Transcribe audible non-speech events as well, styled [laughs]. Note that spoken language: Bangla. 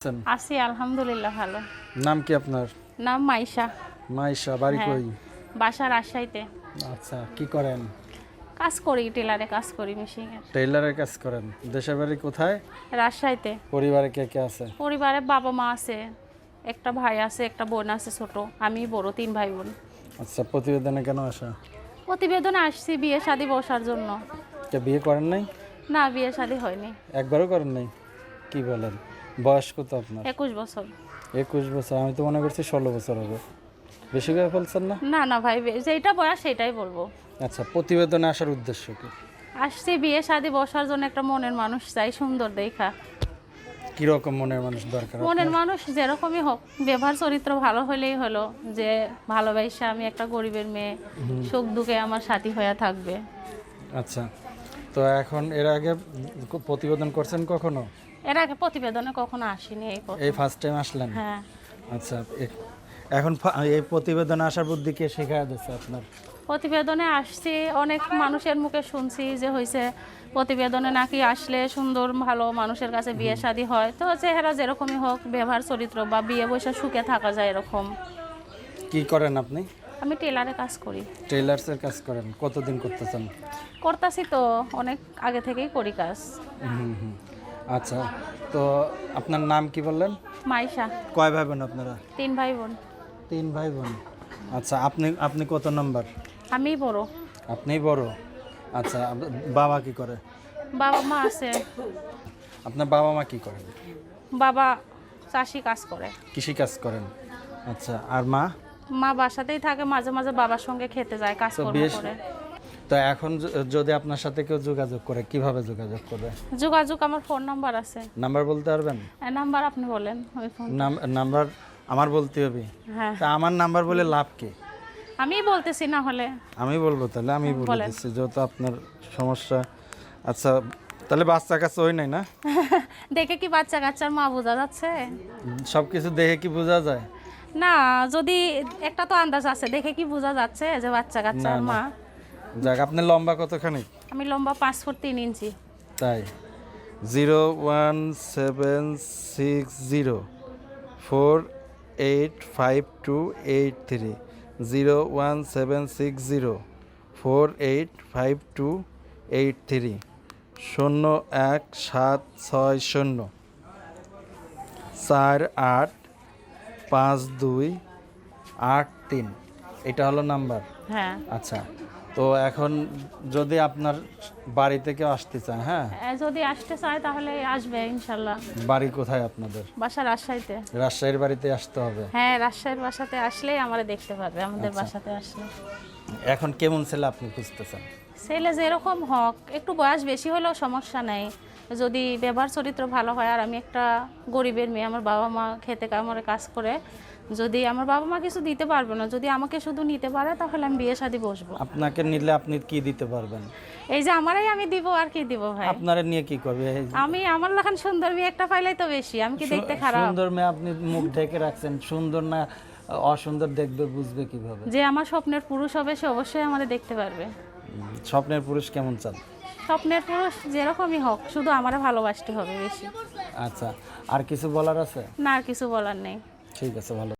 আছেন? আছি আলহামদুলিল্লাহ ভালো। নাম কি আপনার? নাম মাইশা। মাইশা বাড়ি হ্যাঁ। কই? বাসা রাজশাহীতে আচ্ছা কি করেন? কাজ করি টেলারে কাজ করি মেশিনের। টেইলারের কাজ করেন। দেশের বাড়ি কোথায়? রাজশাহীতে। পরিবারে কে কে আছে? পরিবারে বাবা মা আছে একটা ভাই আছে একটা বোন আছে ছোট। আমি বড় তিন ভাই বোন। আচ্ছা প্রতিবেদনে কেন আসা? প্রতিবেদনে আসছি বিয়ে শাদি বসার জন্য। কে বিয়ে করেন নাই? না বিয়ে শাদি হয়নি। একবারও করেন নাই? কি বলেন? বয়স কত আপনার? একুশ বছর। একুশ বছর আমি তো মনে করছি ষোলো বছর হবে। বেশি করে ফেলছেন না? না না ভাই যেটা বয়স সেটাই বলব। আচ্ছা প্রতিবেদনে আসার উদ্দেশ্য কি? আসছি বিয়ে শাদি বসার জন্য একটা মনের মানুষ চাই সুন্দর দেখা। কীরকম মনের মানুষ দরকার মনের মানুষ যেরকমই হোক ব্যবহার চরিত্র ভালো হলেই হলো যে ভালোবাসা আমি একটা গরিবের মেয়ে সুখ দুঃখে আমার সাথী হয়ে থাকবে। আচ্ছা তো এখন এর আগে প্রতিবেদন করছেন কখনো? এর আগে প্রতিবেদনে কখনো আসিনি এই। এই ফার্স্ট টাইম আসলেন? হ্যাঁ। আচ্ছা এখন এই প্রতিবেদনে আসার বুদ্ধি কে শেখা দিচ্ছে আপনার? প্রতিবেদনে আসছি অনেক মানুষের মুখে শুনছি যে হয়েছে প্রতিবেদনে নাকি আসলে সুন্দর ভালো মানুষের কাছে বিয়ে শাদী হয়। তো চেহারা যেরকমই হোক ব্যবহার চরিত্র বা বিয়ে বসে সুখে থাকা যায় এরকম। কি করেন আপনি? আমি টেলারে কাজ করি। টেলার্সের কাজ করেন কতদিন করতেছেন? করতাছি তো অনেক আগে থেকেই করি কাজ। আচ্ছা তো আপনার নাম কি বললেন? মাইশা। কয় ভাই বোন আপনারা? তিন ভাই বোন তিন ভাই বোন আচ্ছা আপনি আপনি কত নাম্বার? আমি বড়। আপনিই বড়? আচ্ছা বাবা কি করে? বাবা মা আছে। আপনার বাবা মা কি করেন? বাবা চাষি কাজ করে। কৃষি কাজ করেন। আচ্ছা আর মা? মা বাসাতেই থাকে মাঝে মাঝে বাবার সঙ্গে খেতে যায় কাজ করে। তো এখন যদি আপনার সাথে কেউ যোগাযোগ করে কীভাবে যোগাযোগ করবে? যোগাযোগ আমার ফোন নাম্বার আছে। নাম্বার বলতে পারবেন? নাম্বার আপনি বলেন ওই ফোন নাম্বার আমার বলতে হবে? হ্যাঁ। তা আমার নাম্বার বলে লাভ কি? আমি বলতেছি না হলে। আমি বলব তাহলে আমি বলে বলেন। দিচ্ছি যেহেতু আপনার সমস্যা। আচ্ছা তাহলে বাচ্চা কাছে ওই নাই না? [laughs] দেখে কি বাচ্চা কাচ্চার মা বোঝা যাচ্ছে? সব কিছু দেখে কি বোঝা যায়? না যদি একটা তো আন্দাজ আছে দেখে কি বোঝা যাচ্ছে যে বাচ্চা কাচ্চার। মা? যাক আপনি লম্বা কতখানি? আমি লম্বা পাঁচ ফুট তিন ইঞ্চি। তাই। Zero one seven six zero four eight five two eight three. Zero one seven six zero four eight five two eight three. শূন্য এক সাত ছয় শূন্য। চার আট পাঁচ দুই আট তিন। এটা হলো নাম্বার? হ্যাঁ। আচ্ছা। তো এখন যদি আপনার বাড়ি থেকে আসতে চায় হ্যাঁ? এ, যদি আসতে চায় তাহলে আসবে ইনশাল্লাহ। বাড়ি কোথায় আপনাদের? বাসা রাজশাহীতে। রাজশাহীর বাড়িতে আসতে হবে? হ্যাঁ রাজশাহীর বাসাতে আসলেই আমরা দেখতে পারবে আমাদের আচ্ছা। বাসাতে আসলে। এখন কেমন ছেলে আপনি খুঁজতেছেন? ছেলে যেরকম হোক একটু বয়স বেশি হলেও সমস্যা নেই। যদি ব্যবহার চরিত্র ভালো হয় আর আমি একটা গরিবের মেয়ে আমার বাবা মা খেতে কামড়ে কাজ করে যদি আমার বাবা মা কিছু দিতে পারবে না যদি আমাকে শুধু নিতে পারে তাহলে আমি বিয়ে শাদি বসবো। আপনাকে নিলে আপনি কি দিতে পারবেন? এই যে আমারই আমি দিব আর কি দিব ভাই? আপনারা নিয়ে কি করবে? আমি আমার লাখান সুন্দর মেয়ে একটা পাইলেই তো বেশি আমি কি দেখতে খারাপ? সুন্দর মেয়ে আপনি মুখ ঢেকে রাখছেন সুন্দর না অসুন্দর দেখবে বুঝবে কীভাবে? যে আমার স্বপ্নের পুরুষ হবে সে অবশ্যই আমাদের দেখতে পারবে। স্বপ্নের পুরুষ কেমন চান? স্বপ্নের পুরুষ যেরকমই হোক শুধু আমার ভালোবাসতে হবে বেশি। আচ্ছা আর কিছু বলার আছে? না আর কিছু বলার নেই। ঠিক আছে ভালো।